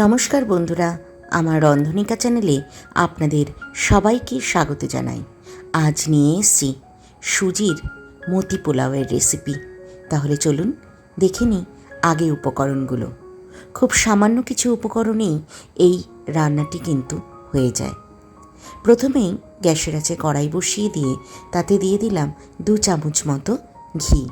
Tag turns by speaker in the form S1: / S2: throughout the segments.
S1: নমস্কার বন্ধুরা, আমার রন্ধনিকা চ্যানেলে আপনাদের সবাইকে স্বাগত জানাই। আজ নিয়ে এসছি সুজির মতি পোলাওয়ের রেসিপি তাহলে চলুন দেখে নিই আগে উপকরণগুলো। খুব সামান্য কিছু উপকরণেই এই রান্নাটি কিন্তু হয়ে যায়। প্রথমেই গ্যাসের আছে কড়াই বসিয়ে দিয়ে তাতে দিয়ে দিলাম দু চামচ মতো ঘি।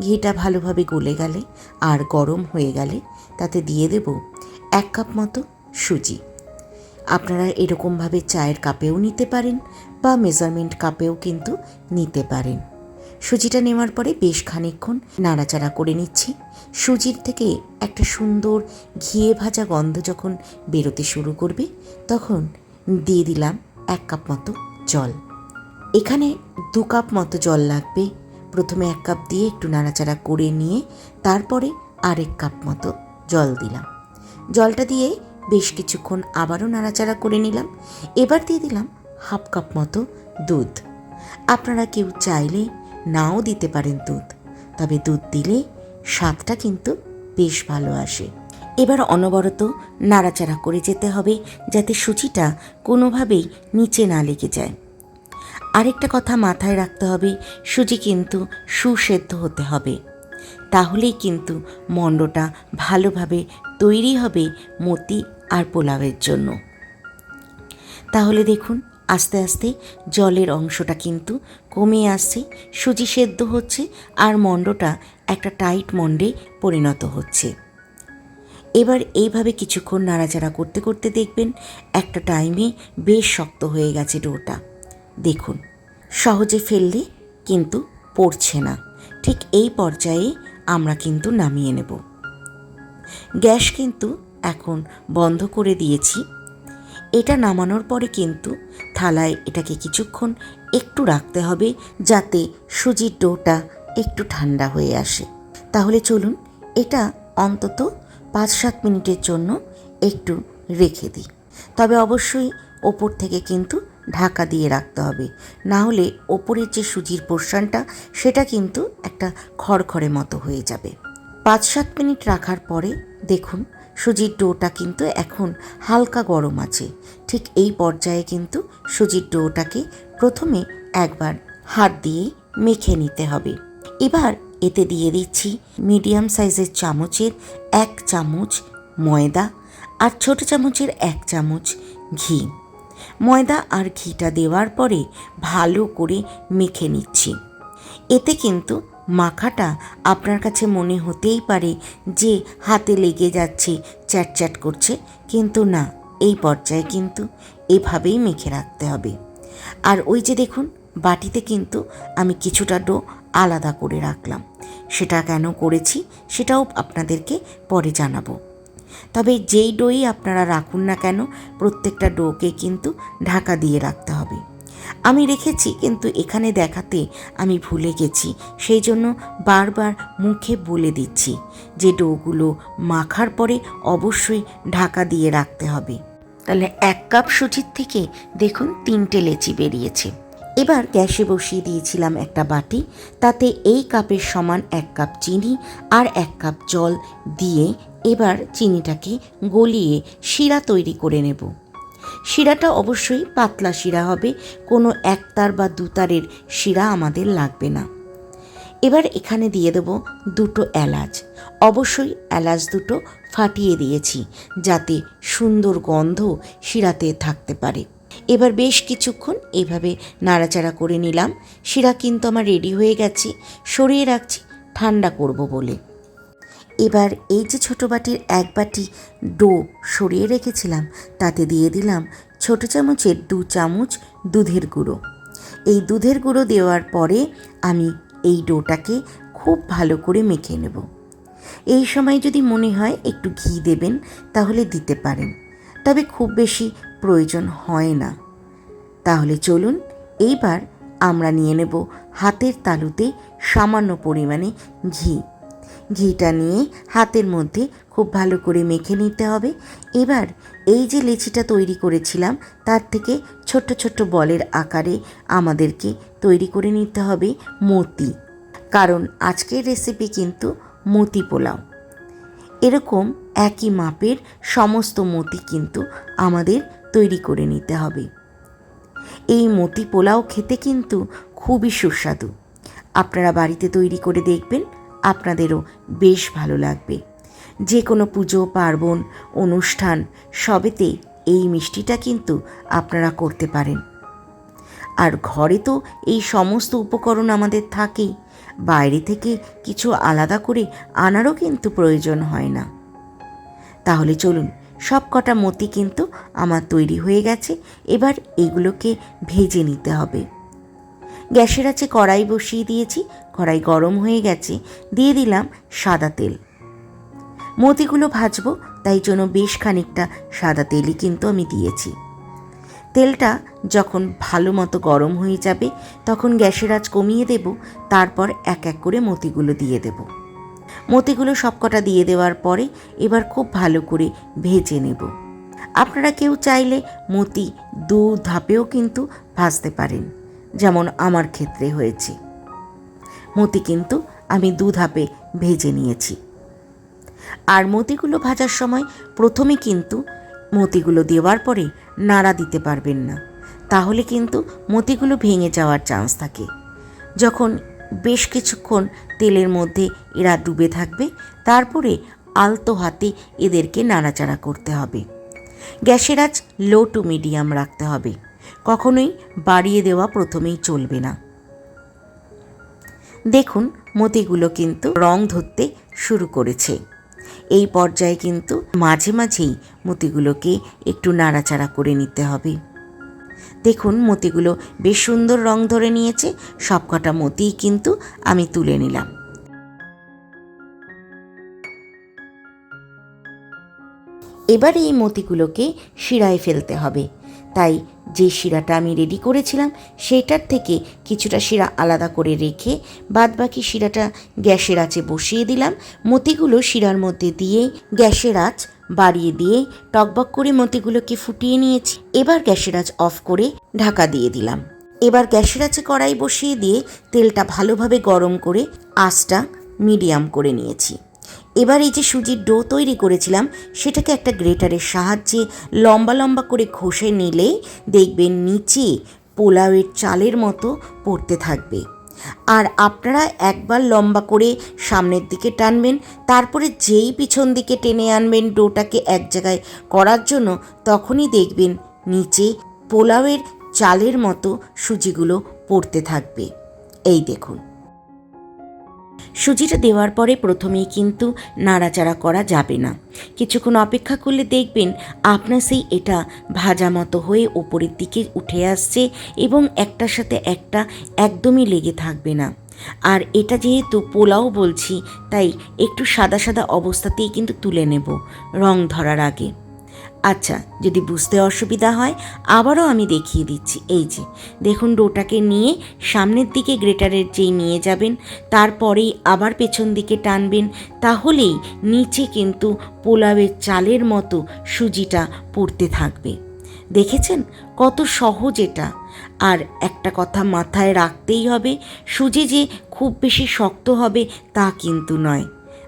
S1: ঘিটা ভালোভাবে গলে গেলে আর গরম হয়ে গেলে তাতে দিয়ে দেব এক কাপ মতো সুজি। আপনারা এরকমভাবে চায়ের কাপেও নিতে পারেন বা মেজারমেন্ট কাপেও কিন্তু নিতে পারেন। সুজিটা নেওয়ার পরে বেশ খানিকক্ষণ নাড়াচাড়া করে নিচ্ছি। সুজির থেকে একটা সুন্দর ঘিয়ে ভাজা গন্ধ যখন বেরোতে শুরু করবে, তখন দিয়ে দিলাম এক কাপ মতো জল। এখানে দু কাপ মতো জল লাগবে। প্রথমে এক কাপ দিয়ে একটু নাড়াচাড়া করে নিয়ে তারপরে আরেক কাপ মতো জল দিলাম। জলটা দিয়ে বেশ কিছুক্ষণ আবারও নাড়াচাড়া করে নিলাম। এবার দিয়ে দিলাম হাফ কাপ মতো দুধ। আপনারা কেউ চাইলে নাও দিতে পারেন দুধ, তবে দুধ দিলে স্বাদটা কিন্তু বেশ ভালো আসে। এবার অনবরত নাড়াচাড়া করে যেতে হবে যাতে সুচিটা কোনোভাবেই নিচে না লেগে যায়। আরেকটা কথা মাথায় রাখতে হবে, সুজি কিন্তু সুসেদ্ধ হতে হবে। তাহলেই কিন্তু মণ্ডটা ভালোভাবে তৈরি হবে মতি আর পোলাওয়ের জন্য। তাহলে দেখুন, আস্তে আস্তে জলের অংশটা কিন্তু কমে আসছে, সুজি সেদ্ধ হচ্ছে আর মণ্ডটা একটা টাইট মণ্ডে পরিণত হচ্ছে। এবার এইভাবে কিছুক্ষণ নাড়াচাড়া করতে করতে দেখবেন একটা টাইমে বেশ শক্ত হয়ে গেছে ডোটা। দেখুন, সহজে ফেললে কিন্তু পড়ছে না। ঠিক এই পর্যায়ে আমরা কিন্তু নামিয়ে নেব। গ্যাস কিন্তু এখন বন্ধ করে দিয়েছি। এটা নামানোর পরে কিন্তু থালায় এটাকে কিছুক্ষণ একটু রাখতে হবে যাতে সুজির ডোটা একটু ঠান্ডা হয়ে আসে। তাহলে চলুন এটা অন্তত পাঁচ সাত মিনিটের জন্য একটু রেখে দিই। তবে অবশ্যই ওপর থেকে কিন্তু ঢাকা দিয়ে রাখতে হবে। না হলে ওপরের যে সুজির পোর্শনটা, সেটা কিন্তু একটা খড়খড়ে মতো হয়ে যাবে। পাঁচ সাত মিনিট রাখার পরে দেখুন, সুজির ডোটা কিন্তু এখন হালকা গরম আছে। ঠিক এই পর্যায়ে কিন্তু সুজির ডোটাকে প্রথমে একবার হাত দিয়ে মেখে নিতে হবে। এবার এতে দিয়ে দিচ্ছি মিডিয়াম সাইজের চামচের এক চামচ ময়দা আর ছোট চামচের এক চামচ ঘি। ময়দা আর ঘিটা দেওয়ার পরে ভালো করে মেখে নিচ্ছি। এতে কিন্তু মাখাটা আপনার কাছে মনে হতেই পারে যে হাতে লেগে যাচ্ছে, চ্যাটচ্যাট করছে, কিন্তু না, এই পর্যায়ে কিন্তু এভাবেই মেখে রাখতে হবে। আর ওই যে দেখুন, বাটিতে কিন্তু আমি কিছুটা ডো আলাদা করে রাখলাম। সেটা কেন করেছি সেটাও আপনাদেরকে পরে জানাব। তবে যেই ডোই আপনারা রাখুন না কেন, প্রত্যেকটা ডোকে কিন্তু ঢাকা দিয়ে রাখতে হবে। আমি রেখেছি, কিন্তু এখানে দেখাতে আমি ভুলে গেছি। সেই জন্য বারবার মুখে বলে দিচ্ছি যে ডোগুলো মাখার পরে অবশ্যই ঢাকা দিয়ে রাখতে হবে। তাহলে এক কাপ সুজির থেকে দেখুন তিনটে লেচি বেরিয়েছে। এবার গ্যাসে বসিয়ে দিয়েছিলাম একটা বাটি। তাতে এই কাপের সমান এক কাপ চিনি আর এক কাপ জল দিয়ে এবার চিনিটাকে গলিয়ে শিরা তৈরি করে নেব। শিরাটা অবশ্যই পাতলা শিরা হবে, কোনো একতার বা দুতারের শিরা আমাদের লাগবে না। এবার এখানে দিয়ে দেবো দুটো এলাচ। অবশ্যই এলাচ দুটো ফাটিয়ে দিয়েছি যাতে সুন্দর গন্ধ শিরাতে থাকতে পারে। এবার বেশ কিছুক্ষণ এইভাবে নাড়াচাড়া করে নিলাম। শিরা কিন্তু আমার রেডি হয়ে গেছে, সরিয়ে রাখছি, ঠান্ডা করব বলে। এবার এই যে ছোটো বাটির এক বাটি ডো সরিয়ে রেখেছিলাম, তাতে দিয়ে দিলাম ছোট চামচের দু চামচ দুধের গুঁড়ো। এই দুধের গুঁড়ো দেওয়ার পরে আমি এই ডোটাকে খুব ভালো করে মেখে নেব। এই সময় যদি মনে হয় একটু ঘি দেবেন, তাহলে দিতে পারেন। তবে খুব বেশি প্রয়োজন হয় না। তাহলে চলুন এইবার আমরা নিয়ে নেব হাতের তালুতে সামান্য পরিমাণে ঘি। ঘিটা নিয়ে হাতের মধ্যে খুব ভালো করে মেখে নিতে হবে। এবার এই যে লেচিটা তৈরি করেছিলাম, তার থেকে ছোট্ট ছোট্ট বলের আকারে আমাদেরকে তৈরি করে নিতে হবে মতি। কারণ আজকের রেসিপি কিন্তু মতি পোলাও। এরকম একই মাপের সমস্ত মতি কিন্তু আমাদের তৈরি করে নিতে হবে। এই মতি পোলাও খেতে কিন্তু খুবই সুস্বাদু। আপনারা বাড়িতে তৈরি করে দেখবেন, আপনাদেরও বেশ ভালো লাগবে। যে কোনো পুজো, পার্বণ, অনুষ্ঠান সবেতে এই মিষ্টিটা কিন্তু আপনারা করতে পারেন। আর ঘরে তো এই সমস্ত উপকরণ আমাদের থাকেই, বাইরে থেকে কিছু আলাদা করে আনারও কিন্তু প্রয়োজন হয় না। তাহলে চলুন সব কটা মতি কিন্তু আমার তৈরি হয়ে গেছে, এবার এগুলোকে ভেজে নিতে হবে। গ্যাসের আছে কড়াই বসিয়ে দিয়েছি, কড়াই গরম হয়ে গেছে, দিয়ে দিলাম সাদা তেল। মতিগুলো ভাজবো, তাই জন্য বেশ খানিকটা সাদা তেলই কিন্তু আমি দিয়েছি। তেলটা যখন ভালো মতো গরম হয়ে যাবে, তখন গ্যাসের আঁচ কমিয়ে দেব, তারপর এক এক করে মতিগুলো দিয়ে দেব। মতিগুলো সবকটা দিয়ে দেওয়ার পরে এবার খুব ভালো করে ভেজে নেব। আপনারা কেউ চাইলে মতি দু ধাপেও কিন্তু ভাজতে পারেন, যেমন আমার ক্ষেত্রে হয়েছে। মতি কিন্তু আমি দু ধাপে ভেজে নিয়েছি। আর মতিগুলো ভাজার সময় প্রথমে কিন্তু মতিগুলো দেওয়ার পরে নাড়া দিতে পারবেন না, তাহলে কিন্তু মতিগুলো ভেঙে যাওয়ার চান্স থাকে। যখন বেশ কিছুক্ষণ তেলের মধ্যে এরা ডুবে থাকবে, তারপরে আলতো হাতে এদেরকে নাড়াচাড়া করতে হবে। গ্যাসের আঁচ লো টু মিডিয়াম রাখতে হবে। কখনোই বাড়িয়ে দেওয়া প্রথমেই চলবে না। দেখুন, মতিগুলো কিন্তু রং ধরতে শুরু করেছে। এই পর্যায়ে কিন্তু মাঝে মাঝেই মতিগুলোকে একটু নাড়াচাড়া করে নিতে হবে। দেখুন, মতিগুলো বেশ সুন্দর রং ধরে নিয়েছে। সবকটা মতিই কিন্তু আমি তুলে নিলাম। এবার এই মতিগুলোকে শিরায় ফেলতে হবে। তাই যে শিরাটা আমি রেডি করেছিলাম, সেটার থেকে কিছুটা শিরা আলাদা করে রেখে বাদবাকি শিরাটা গ্যাসের আঁচে বসিয়ে দিলাম। মতিগুলো শিরার মধ্যে দিয়ে গ্যাসের আঁচ বাড়িয়ে দিয়ে টকবক করে মতিগুলোকে ফুটিয়ে নিয়েছি। এবার গ্যাসের আঁচ অফ করে ঢাকা দিয়ে দিলাম। এবার গ্যাসের আঁচে কড়াই বসিয়ে দিয়ে তেলটা ভালোভাবে গরম করে আঁচটা মিডিয়াম করে নিয়েছি। এবার এই যে সুজির ডো তৈরি করেছিলাম, সেটাকে একটা গ্রেটারের সাহায্যে লম্বা লম্বা করে ঘষে নিলে দেখবেন নিচে পোলাওয়ের চালের মতো পড়তে থাকবে। আর আপনারা একবার লম্বা করে সামনের দিকে টানবেন, তারপরে যেই পিছন দিকে টেনে আনবেন ডোটাকে এক জায়গায় করার জন্য, তখনই দেখবেন নিচে পোলাওয়ের চালের মতো সুজিগুলো পড়তে থাকবে। এই দেখুন। সুজিটা দেওয়ার পরে প্রথমেই কিন্তু নাড়াচাড়া করা যাবে না। কিছুক্ষণ অপেক্ষা করলে দেখবেন আপনার সেই এটা ভাজা মতো হয়ে ওপরের দিকে উঠে আসছে এবং একটার সাথে একটা একদমই লেগে থাকবে না। আর এটা যেহেতু পোলাও বলছি, তাই একটু সাদা সাদা অবস্থাতেই কিন্তু তুলে নেব রং ধরার আগে। আচ্ছা যদি বুঝতে অসুবিধা হয়, আবারও আমি দেখিয়ে দিচ্ছি। এই যে, দেখুন ডোটাকে নিয়ে সামনের দিকে গ্রেটারের যেই নিয়ে যাবেন, তারপরেই আবার পেছন দিকে টানবেন, তাহলেই নিচে কিন্তু পোলাওয়ের চালের মতো সুজিটা পড়তে থাকবে। দেখেছেন? কত সহজ এটা। আর একটা কথা মাথায় রাখতেই হবে, সুজি যে খুব বেশি শক্ত হবে তা কিন্তু নয়।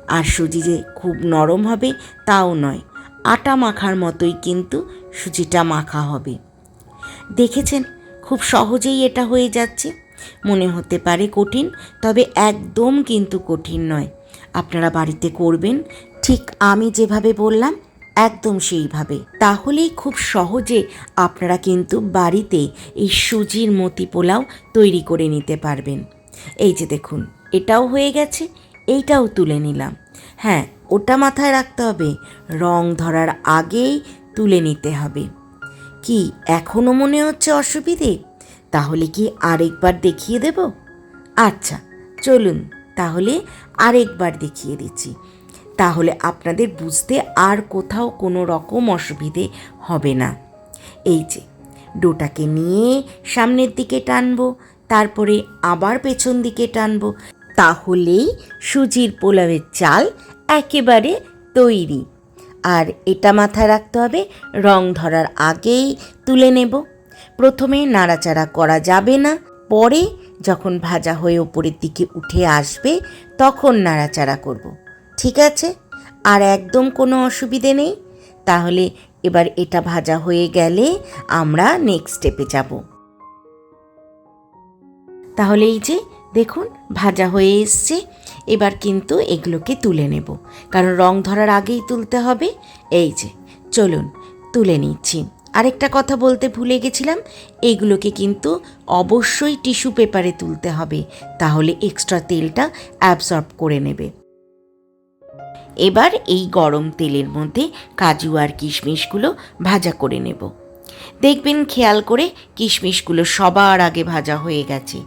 S1: আর সুজি যে খুব নরম হবে, তাও নয়। আটা মাখার মতোই কিন্তু সুজিটা মাখা হবে। দেখেছেন? খুব সহজেই এটা হয়ে যাচ্ছে। মনে হতে পারে কঠিন, তবে একদম কিন্তু কঠিন নয়। আপনারা বাড়িতে করবেন। ঠিক আমি যেভাবে বললাম, একদম সেইভাবে। তাহলেই খুব সহজে আপনারা কিন্তু বাড়িতে এই সুজির মতি পোলাও তৈরি করে নিতে পারবেন। এই যে দেখুন, এটাও হয়ে গেছে। এইটাও তুলে নিলাম। হ্যাঁ ওটা মাথায় রাখতে হবে। রং ধরার আগেই তুলে নিতে হবে। কি এখনও মনে হচ্ছে অসুবিধে? তাহলে কি আরেকবার দেখিয়ে দেব? আচ্ছা চলুন তাহলে আরেকবার দেখিয়ে দিচ্ছি। তাহলে আপনাদের বুঝতে আর কোথাও কোনো রকম অসুবিধে হবে না। এই যে, ডোটাকে নিয়ে সামনের দিকে টানবো, তারপরে আবার পেছন দিকে টানবো। তাহলেই সুজির পোলাওয়ের চাল একেবারে তৈরি। আর এটা মাথায় রাখতে হবে, রং ধরার আগেই তুলে নেব। প্রথমে নাড়াচাড়া করা যাবে না, পরে যখন ভাজা হয়ে ওপরের দিকে উঠে আসবে তখন নাড়াচাড়া করব। ঠিক আছে? আর একদম কোনো অসুবিধে নেই। তাহলে এবার এটা ভাজা হয়ে গেলে আমরা নেক্সট স্টেপে যাব। তাহলে এই যে দেখুন, ভাজা হয়ে এসছে। এবার কিন্তু এগুলোকে তুলে নেব। কারণ রং ধরার আগেই তুলতে হবে। এই যে, চলুন, তুলে নিচ্ছি। আরেকটা কথা বলতে ভুলে গেছিলাম এইগুলোকে কিন্তু অবশ্যই টিস্যু পেপারে তুলতে হবে। তাহলে এক্সট্রা তেলটা অ্যাবসর্ব করে নেবে। এবার এই গরম তেলের মধ্যে কাজু আর কিশমিশগুলো ভাজা করে নেব। দেখবেন খেয়াল করে কিশমিশগুলো সবার আগে ভাজা হয়ে গেছে।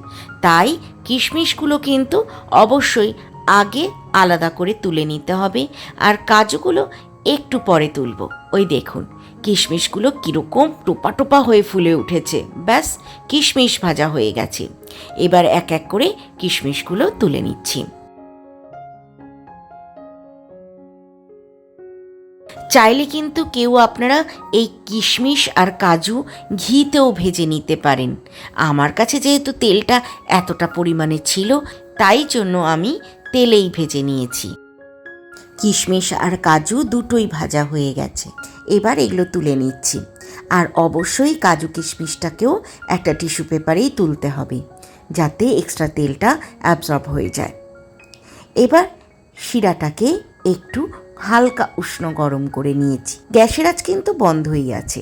S1: তাই কিশমিশগুলো কিন্তু অবশ্যই আগে আলাদা করে তুলে নিতে হবে আর কাজুগুলো একটু পরে তুলব। ওই দেখুন, কিশমিশগুলো কীরকম টোপা টোপা হয়ে ফুলে উঠেছে। ব্যাস, কিশমিশ ভাজা হয়ে গেছে। এবার এক এক করে কিশমিশগুলো তুলে নিচ্ছি। চাইলে কিন্তু কেউ আপনারা এই কিশমিশ আর কাজু ঘিতেও ভেজে নিতে পারেন। আমার কাছে যেহেতু তেলটা এতটা পরিমাণে ছিল, তাই জন্য আমি তেলেই ভেজে নিয়েছি। কিশমিশ আর কাজু দুটোই ভাজা হয়ে গেছে। এবার এগুলো তুলে নিচ্ছি। আর অবশ্যই কাজু কিশমিশটাকেও একটা টিস্যু পেপারেই তুলতে হবে, যাতে এক্সট্রা তেলটা অ্যাবজর্ব হয়ে যায়। এবার শিরাটাকে একটু হালকা উষ্ণ গরম করে নিয়েছি। গ্যাসের আজ কিন্তু বন্ধই আছে।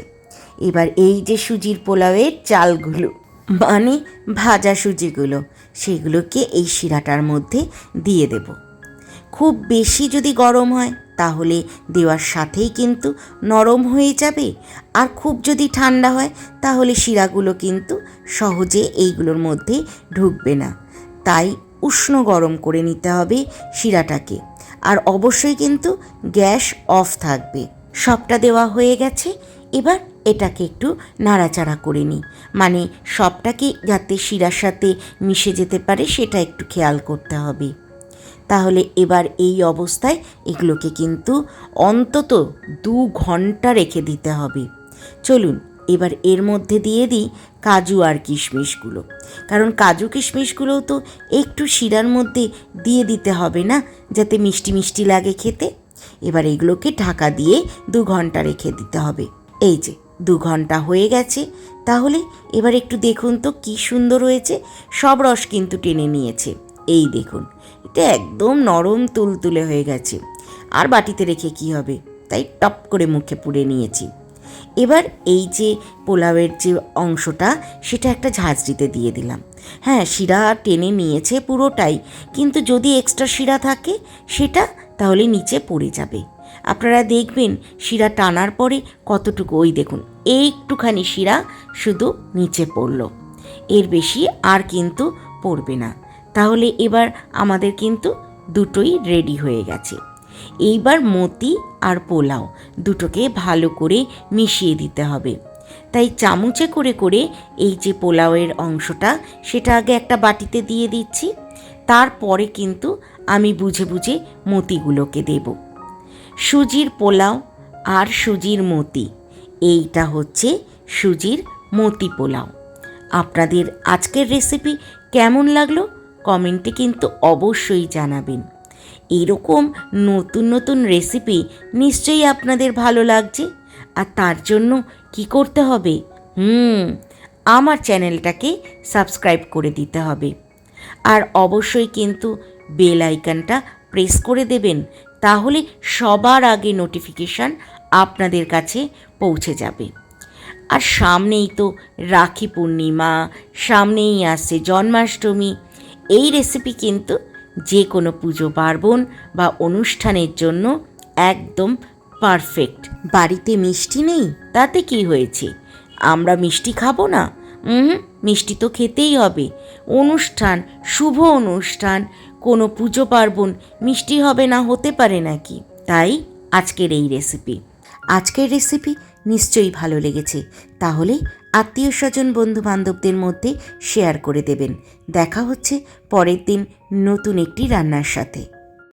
S1: এবার এই যে সুজির পোলাওয়ের চালগুলো মানে ভাজা সুজিগুলো, সেগুলোকে এই শিরাটার মধ্যে দিয়ে দেব। খুব বেশি যদি গরম হয়, তাহলে দেওয়ার সাথেই কিন্তু নরম হয়ে যাবে। আর খুব যদি ঠান্ডা হয়, তাহলে শিরাগুলো কিন্তু সহজে এইগুলোর মধ্যে ঢুকবে না। তাই উষ্ণ গরম করে নিতে হবে শিরাটাকে। আর অবশ্যই কিন্তু গ্যাস অফ থাকবে। সবটা দেওয়া হয়ে গেছে, এবার এটাকে একটু নাড়াচাড়া করে নিই। মানে সবটাকে যাতে শিরার সাথে মিশে যেতে পারে, সেটা একটু খেয়াল করতে হবে। তাহলে এবার এই অবস্থায় এগুলোকে কিন্তু অন্তত দু ঘণ্টা রেখে দিতে হবে। চলুন, এবার এর মধ্যে দিয়ে দিই কাজু আর কিশমিশগুলো। কারণ কাজু কিশমিশগুলোও তো একটু শিরার মধ্যে দিয়ে দিতে হবে না, যাতে মিষ্টি মিষ্টি লাগে খেতে। এবার এগুলোকে ঢাকা দিয়ে দু ঘণ্টা রেখে দিতে হবে। এই যে, দু ঘণ্টা হয়ে গেছে। তাহলে এবার একটু দেখুন তো কি সুন্দর হয়েছে। সব রস কিন্তু টেনে নিয়েছে। এই দেখুন, এটা একদম নরম তুলতুলে হয়ে গেছে। আর বাটিতে রেখে কি হবে? তাই টপ করে মুখে পুড়ে নিয়েছি। এবার এই যে পোলাওয়ের যে অংশটা, সেটা একটা ঝাঁঝরিতে দিয়ে দিলাম। হ্যাঁ শিরা টেনে নিয়েছে পুরোটাই, কিন্তু যদি এক্সট্রা শিরা থাকে, সেটা তাহলে নিচে পড়ে যাবে। আপনারা দেখবেন শিরা টানার পরে কতটুকু, ওই দেখুন, একটুখানি শিরা শুধু নিচে পড়ল। এর বেশি আর কিন্তু পড়বে না। তাহলে এবার আমাদের কিন্তু দুটোই রেডি হয়ে গেছে। এইবার মতি আর পোলাও দুটোকে ভালো করে মিশিয়ে দিতে হবে। তাই চামচে করে করে এই যে পোলাওয়ের অংশটা, সেটা আগে একটা বাটিতে দিয়ে দিচ্ছি। তারপরে কিন্তু আমি বুঝে বুঝে মতিগুলোকে দেব। সুজির পোলাও আর সুজির মতি, এইটা হচ্ছে সুজির মতি পোলাও। আপনাদের আজকের রেসিপি কেমন লাগল কমেন্টে কিন্তু অবশ্যই জানাবেন। এরকম নতুন নতুন রেসিপি নিশ্চয়ই আপনাদের ভালো লাগছে। আর তার জন্য কি করতে হবে? হুম, আমার চ্যানেলটাকে সাবস্ক্রাইব করে দিতে হবে। আর অবশ্যই কিন্তু বেল আইকনটা প্রেস করে দেবেন, তাহলে সবার আগে নোটিফিকেশান আপনাদের কাছে পৌঁছে যাবে। আর সামনেই তো রাখি পূর্ণিমা, সামনেই আসছে জন্মাষ্টমী, এই রেসিপি কিন্তু যে কোনো পুজো পার্বণ বা অনুষ্ঠানের জন্য একদম পারফেক্ট। বাড়িতে মিষ্টি নেই? তাতে কি হয়েছে? আমরা মিষ্টি খাব না? হুম, মিষ্টি তো খেতেই হবে। অনুষ্ঠান, শুভ অনুষ্ঠান, কোনো পুজো পার্বণ মিষ্টি হবে না, হতে পারে নাকি? তাই আজকের এই রেসিপি আজকের রেসিপি নিশ্চয়ই ভালো লেগেছে। তাহলে আত্মীয় স্বজন বন্ধু বান্ধবদের মধ্যে শেয়ার করে দেবেন। দেখা হচ্ছে পরের দিন নতুন একটি রান্নার সাথে।